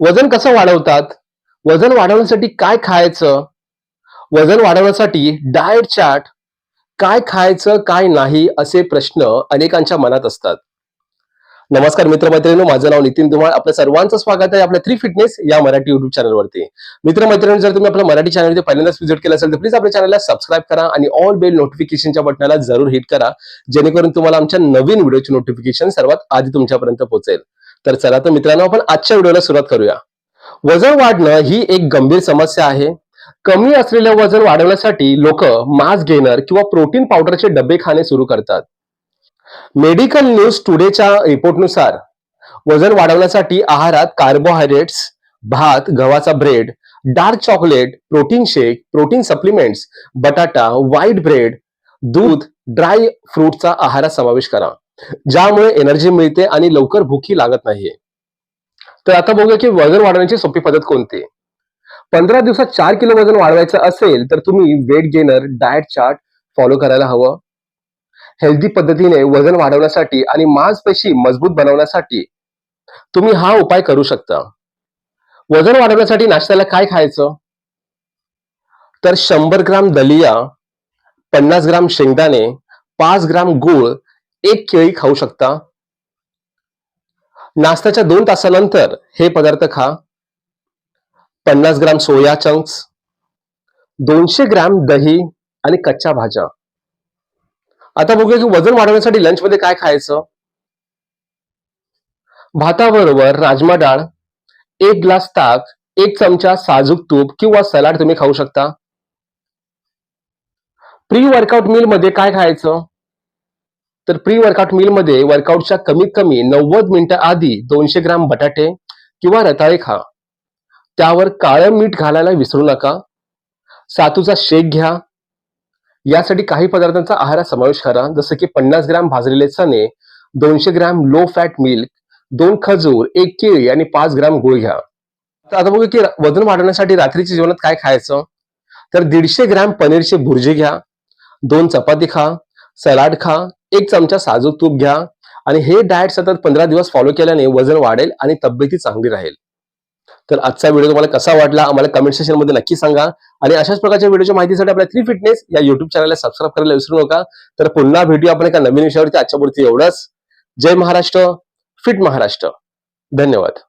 वजन कसं वाढवतात? वजन वाढवण्यासाठी काय खायचं? वजन वाढवण्यासाठी डाएट चार्ट काय खायचं काय नाही असे प्रश्न अनेकांच्या मनात असतात. नमस्कार मित्रमैत्रिणींनो माझं नाव नितीन धुमाळ आपल्या सर्वांचं स्वागत आहे आपल्या थ्री फिटनेस या मराठी युट्यूब चॅनलवरती मित्रमैत्रिणी जर तुम्ही आपल्या मराठी चॅनलवरती पहिल्यांदाच व्हिजिट केलं असेल तर प्लीज आपल्या चॅनलला सबस्क्राईब करा आणि ऑल बेल नोटिफिकेशनच्या बटनाला जरूर हिट करा जेणेकरून तुम्हाला आमच्या नवीन व्हिडिओची नोटिफिकेशन सर्वात आधी तुमच्यापर्यंत पोहोचेल. तर चला तर मित्रांनो आपण आजच्या व्हिडिओला सुरुवात करूया. वजन वाढणं ही एक गंभीर समस्या आहे. कमी असलेलं वजन वाढवण्यासाठी लोक मास गेनर किंवा प्रोटीन पावडरचे डबे खाणे सुरू करतात. मेडिकल न्यूज टुडेच्या रिपोर्टनुसार वजन वाढवण्यासाठी आहारात कार्बोहायड्रेट्स भात गव्हाचा bread dark chocolate protein shake protein supplements बटाटा व्हाईट ब्रेड दूध ड्राय फ्रूटचा आहारात समावेश करा. ज्यामुळे एनर्जी मिळते आणि लवकर भूकी लागत नाही तर आता बघूया की वजन वाढवण्याची सोपी पद्धत कोणती? पंधरा दिवसात चार किलो वजन वाढवायचं असेल तर तुम्ही weight gainer diet chart follow करायला हवं. हेल्दी पद्धतीने वजन वाढवण्यासाठी आणि मांसपेशी मजबूत बनवण्यासाठी तुम्ही हा उपाय करू शकता. वजन वाढवण्यासाठी नाश्त्याला काय खायचं? तर शंभर ग्राम दलिया पन्नास ग्राम शेंगदाणे पाच ग्राम गूळ एक केळी खाऊ शकता. नाश्त्याच्या दोन तासानंतर हे पदार्थ खा. पन्नास ग्राम सोया चंक्स दोनशे ग्राम दही आणि कच्च्या भाज्या. आता बघूया की वजन वाढवण्यासाठी लंच मध्ये काय खायचं? भाताबरोबर राजमा डाळ एक ग्लास ताक एक चमचा साजूक तूप किंवा सलाड तुम्ही खाऊ शकता. प्री वर्कआउट मील मध्ये काय खायचं? तर प्री वर्कआउट मील मध्ये वर्कआउटच्या कमीत कमी नव्वद मिनिटं आधी दोनशे ग्राम बटाटे किंवा रताळे खा. त्यावर काळं मीठ घालायला विसरू नका. सातूचा शेक घ्या. यासाठी काही पदार्थांचा आहारात समावेश करा. जसं की पन्नास ग्राम भाजलेले चणे दोनशे ग्राम लो फॅट मिल्क दोन खजूर एक केळी आणि पाच ग्राम गुळ घ्या. तर आता बघू की वजन वाढवण्यासाठी रात्रीच्या जेवणात काय खायचं? तर दीडशे ग्राम पनीरचे भुर्जी घ्या. दोन चपाती खा. सलाड खा. एक चमचा साजूक तूप घ्या. आणि हे डाएट सतत पंधरा दिवस फॉलो केल्याने वजन वाढेल आणि तब्येती चांगली राहील. तर आजचा व्हिडिओ तुम्हाला कसा वाटला आम्हाला कमेंट सेशनमध्ये नक्की सांगा. आणि अशाच प्रकारच्या व्हिडिओच्या माहितीसाठी आपल्या थ्री फिटनेस या युट्यूब चॅनलला सबस्क्राईब करायला विसरू नका. तर पुन्हा भेटूया आपण एका नवीन विषयावरती. आजच्या पुरती एवढंच. जय महाराष्ट्र. फिट महाराष्ट्र. धन्यवाद.